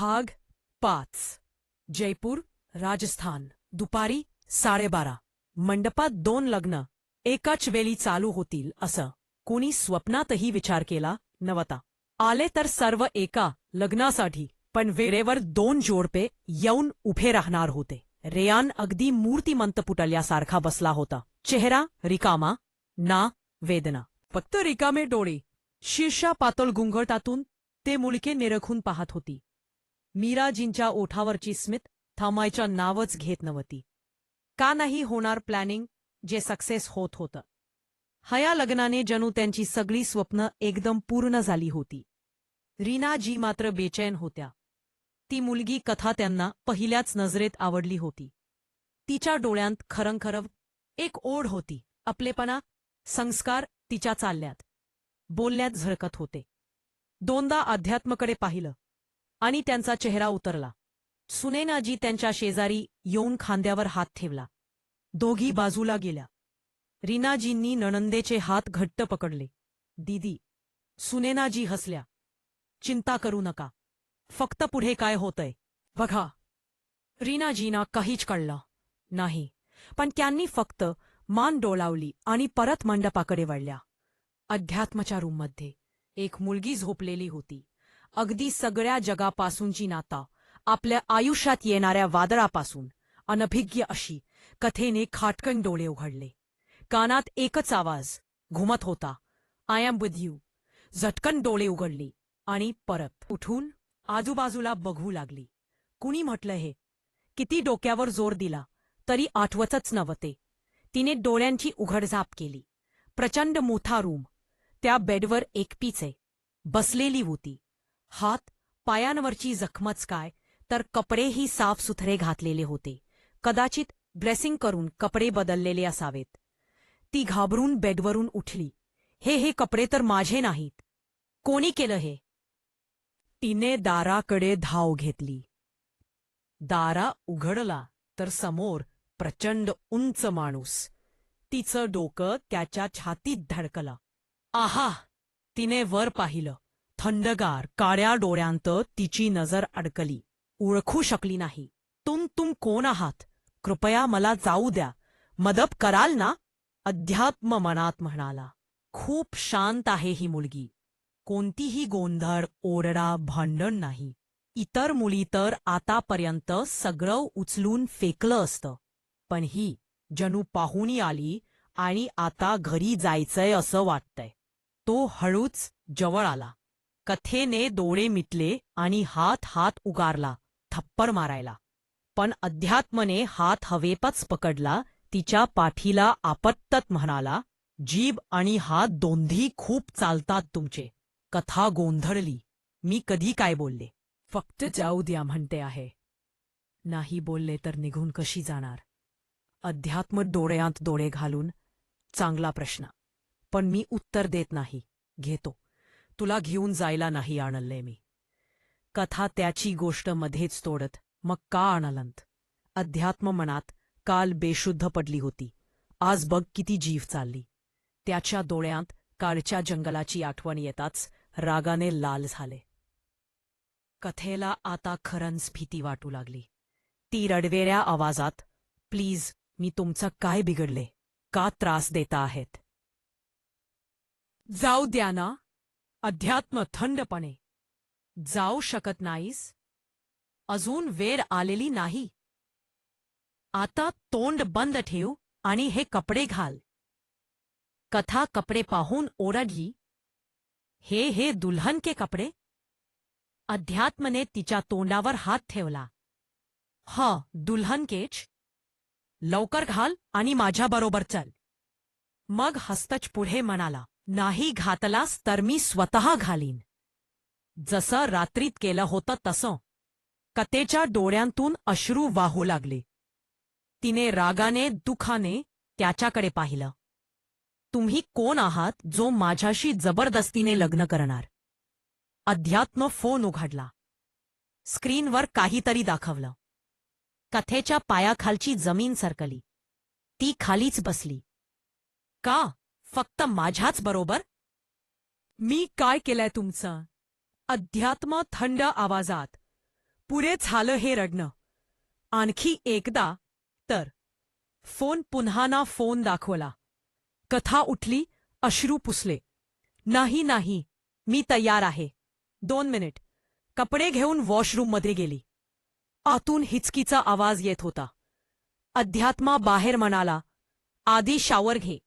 भाग पाच. जयपूर राजस्थान. दुपारी साडेबारा. मंडपात दोन लग्न. एकाच वेळी चालू होतील असं. कोणी स्वप्नातही विचार केला नव्हता. आले तर सर्व एका लग्नासाठी पण वेळेवर दोन जोडपे येऊन उभे राहणार होते. रेयान अगदी मूर्तिमंत पुटल्यासारखा बसला होता. चेहरा रिकामा ना वेदना. फक्त रिकामे डोळे. शीर्षा पातळ गुंगळतातून ते मुलके निरखून पाहत होती. मीराजींच्या ओठावरची स्मित थांबायच्या नावच घेत नव्हती. का नाही होणार प्लॅनिंग? जे सक्सेस होत होतं. हया लग्नाने जणू त्यांची सगळी स्वप्न एकदम पूर्ण झाली होती. रीनाजी मात्र बेचैन होत्या. ती मुलगी कथा त्यांना पहिल्याच नजरेत आवडली होती. तिच्या डोळ्यांत खरंखरं एक ओढ होती. आपलेपणा संस्कार तिच्या चालल्यात. बोलण्यात झळकत होते. दोनदा अध्यात्मकडे पाहिलं. आणि त्यांचा चेहरा उतरला. सुनेनाजी त्यांच्या शेजारी येऊन खांद्यावर हात ठेवला. दोघी बाजूला गेल्या. रीनाजींनी नणंदेचे हात घट्ट पकडले. दीदी सुनेनाजी हसल्या. चिंता करू नका. फक्त पुढे काय होतंय? बघा. रीनाजीना काहीच कळलं नाही पण त्यांनी फक्त मान डोलावली आणि परत मंडपाकडे वळल्या. अध्यात्मच्या रूममध्ये एक मुलगी झोपलेली होती. अगदी सगळ्या जगापासूनची नाता आपल्या आयुष्यात येणाऱ्या वादळापासून. अनभिज्ञ अशी कथेने खाटकन डोळे उघडले. कानात एकच आवाज घुमत होता. आय एम विथ यू झटकन डोळे उघडली आणि परत उठून आजूबाजूला बघू लागली. कुणी म्हटलं हे? किती डोक्यावर जोर दिला तरी आठवतच नव्हते. तिने डोळ्यांची उघडझाप केली. प्रचंड मोठा रूम. त्या बेडवर एकटीचे बसलेली होती. हात पायांवरची जखमच काय? तर कपडेही साफसुथरे घातलेले होते. कदाचित ड्रेसिंग करून कपडे बदललेले असावेत. ती घाबरून बेडवरून उठली. हे हे कपडे तर माझे नाहीत. कोणी केलं हे? तिने दाराकडे धाव घेतली. दारा उघडला तर समोर प्रचंड उंच माणूस. तिचं डोकं त्याच्या छातीत धडकलं. आहा! तिने वर पाहिलं. थंडगार काळ्या डोळ्यांत तिची नजर अडकली. ओळखू शकली नाही. तुम तुम कोण आहात? कृपया मला जाऊ द्या. मदत कराल ना? अध्यात्म मनात म्हणाला. खूप शांत आहे ही मुलगी. कोणतीही गोंधळ ओरडा भांडण नाही. इतर मुली तर आतापर्यंत सगळं उचलून फेकलं असतं. पण ही जणू पाहुणी आली आणि आता घरी जायचंय असं वाटतंय. तो हळूच जवळ आला. कथेने डोळे मिटले आणि हात हात उगारला थप्पड मारायला. पण अध्यात्मने हात हवेपच पकडला तिच्या पाठीला आपत्तत म्हणाला जीभ आणि हात दोन्ही खूप चालतात तुमचे. कथा गोंधळली. मी कधी काय बोलले? फक्त जाऊ द्या म्हणते आहे. नाही बोलले तर निघून कशी जाणार? अध्यात्म डोळ्यांत डोळे घालून चांगला प्रश्न. पण मी उत्तर देत नाही. घेतो. तुला घेऊन जायला नाही आणलंय मी. कथा त्याची गोष्ट मध्येच तोडत मग का आणलंत? अध्यात्म मनात काल बेशुद्ध पडली होती. आज बघ किती जीव चालली. त्याच्या डोळ्यांत काळच्या जंगलाची आठवण येताच रागाने लाल झाले. कथेला आता खरंच भीती वाटू लागली. ती रडवेऱ्या आवाजात प्लीज मी तुमचं काय बिघडले? का त्रास देता आहेत? जाऊ द्या ना. अध्यात्म थंडपणे. जाऊ शकत नाहीस? अजून वेळ आलेली नाही. आता तोंड बंद ठेव आणि हे कपडे घाल. कथा कपडे पाहून ओरडली. हे हे दुल्हन के कपडे? अध्यात्मने तिच्या तोंडावर हात ठेवला. ह दुल्हन केच लवकर घाल आणि माझ्याबरोबर चल. मग हस्तच पुढे म्हणाला. नाही घातलास तर मी स्वतः घालीन. जसं रात्रीत केलं होतं तसं. कथेच्या डोळ्यांतून अश्रू वाहू लागले. तिने रागाने दुखाने त्याच्याकडे पाहिलं. तुम्ही कोण आहात जो माझ्याशी जबरदस्तीने लग्न करणार? अध्यात्म फोन उघडला. स्क्रीनवर काहीतरी दाखवलं. कथेच्या पायाखालची जमीन सरकली. ती खालीच बसली. का? फक्त माझ्याच बरोबर? मी काय केलंय तुमचं? अध्यात्म थंड आवाजात. पुरे झालं हे रडणं. आणखी एकदा तर. फोन पुन्हा ना फोन दाखवला. कथा उठली अश्रू पुसले. नाही नाही मी तयार आहे. दोन मिनिट. कपडे घेऊन वॉशरूममध्ये गेली. आतून हिचकीचा आवाज येत होता. अध्यात्मा बाहेर म्हणाला आधी शावर घे.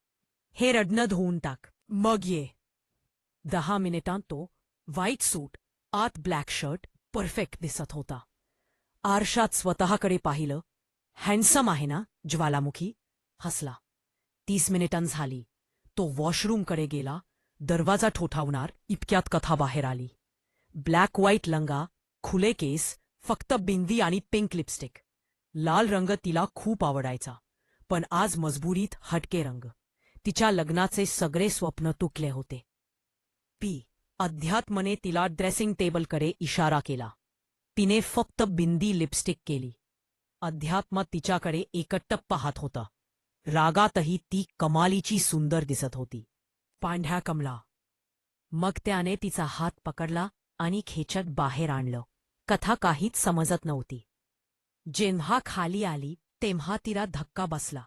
हे रडणं धुवून टाक. मग ये. दहा मिनिटांत तो व्हाईट सूट आत ब्लॅक शर्ट परफेक्ट दिसत होता. आरशात स्वतःकडे पाहिलं हँडसम आहे ना ज्वालामुखी? हसला. तीस मिनिटां झाली. तो वॉशरूमकडे गेला दरवाजा ठोठावणार इतक्यात कथा बाहेर आली. ब्लॅक व्हाईट लंगा खुले केस फक्त बिंदी आणि पिंक लिपस्टिक लाल रंग तिला खूप आवडायचा. पण आज मजबुरीत हटके रंग. तिच्या लग्नाचे सगळे स्वप्न तुटले होते. पी. अध्यात्मने तिला ड्रेसिंग टेबलकडे इशारा केला. तिने फक्त बिंदी लिपस्टिक केली. अध्यात्म तिच्याकडे एकटप पाहत होता. रागातही ती कमालीची सुंदर दिसत होती. पांढ्या कमला. मग त्याने तिचा हात पकडला आणि खेचत बाहेर आणलं. कथा काहीच समजत नव्हती. जेव्हा खाली आली तेव्हा तिला धक्का बसला.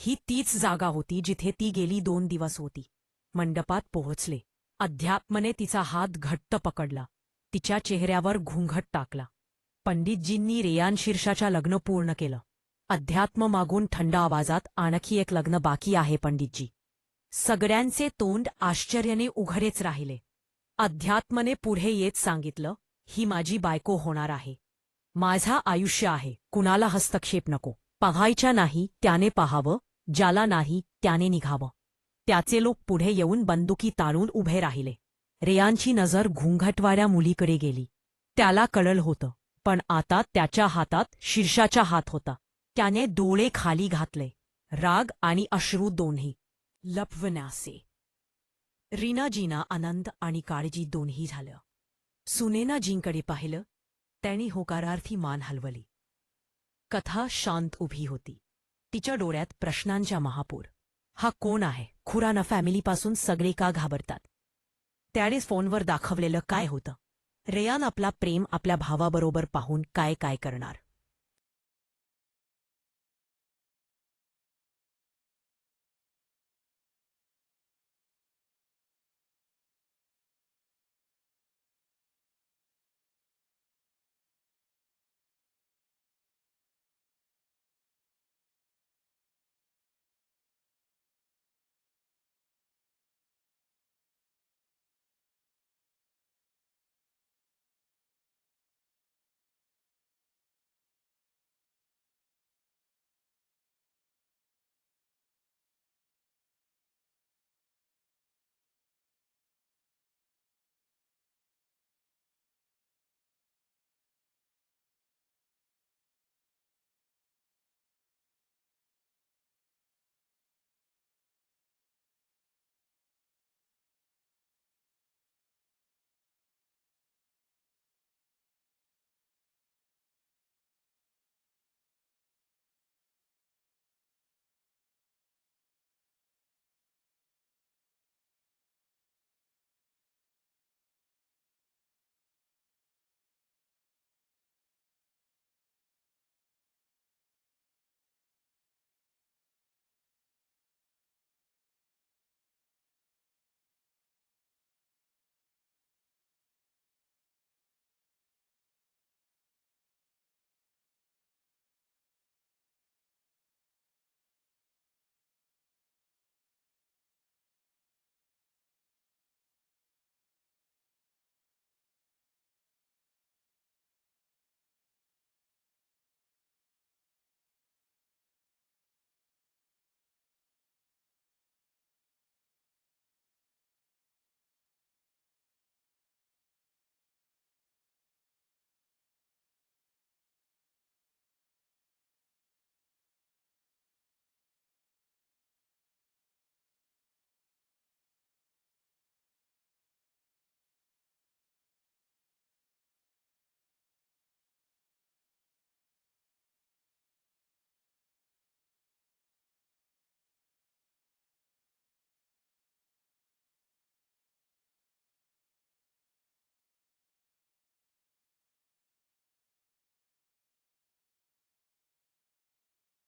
ही तीच जागा होती जिथे ती गेली दोन दिवस होती. मंडपात पोहोचले. अध्यात्मने तिचा हात घट्ट पकडला. तिच्या चेहऱ्यावर घुंघट टाकला. पंडितजींनी रेयान शीर्षाच्या लग्न पूर्ण केलं. अध्यात्म मागून थंड आवाजात आणखी एक लग्न बाकी आहे पंडितजी. सगळ्यांचे तोंड आश्चर्याने उघडेच राहिले. अध्यात्मने पुढे येत सांगितलं ही माझी बायको होणार आहे. माझा आयुष्य आहे. कुणाला हस्तक्षेप नको. पाहायच्या नाही त्याने पाहावं. ज्याला नाही त्याने निघावं. त्याचे लोक पुढे येऊन बंदुकी ताळून उभे राहिले. रेयांची नजर घुंघटवाऱ्या मुलीकडे गेली. त्याला कळल होतं पण आता त्याच्या हातात शीर्षाचा हात होता. त्याने डोळे खाली घातले. राग आणि अश्रू दोन्ही. लपवण्यासे रीनाजीना आनंद आणि काळजी दोन्ही झालं. सुनेनाजींकडे पाहिलं. त्यांनी होकारार्थी मान हलवली. कथा शांत उभी होती. तिच्या डोळ्यात प्रश्नांच्या महापूर. हा कोण आहे? खुराना फॅमिलीपासून सगळे का घाबरतात? त्याने फोनवर दाखवलेलं काय होतं? रेयान आपला प्रेम आपल्या भावाबरोबर पाहून काय काय करणार?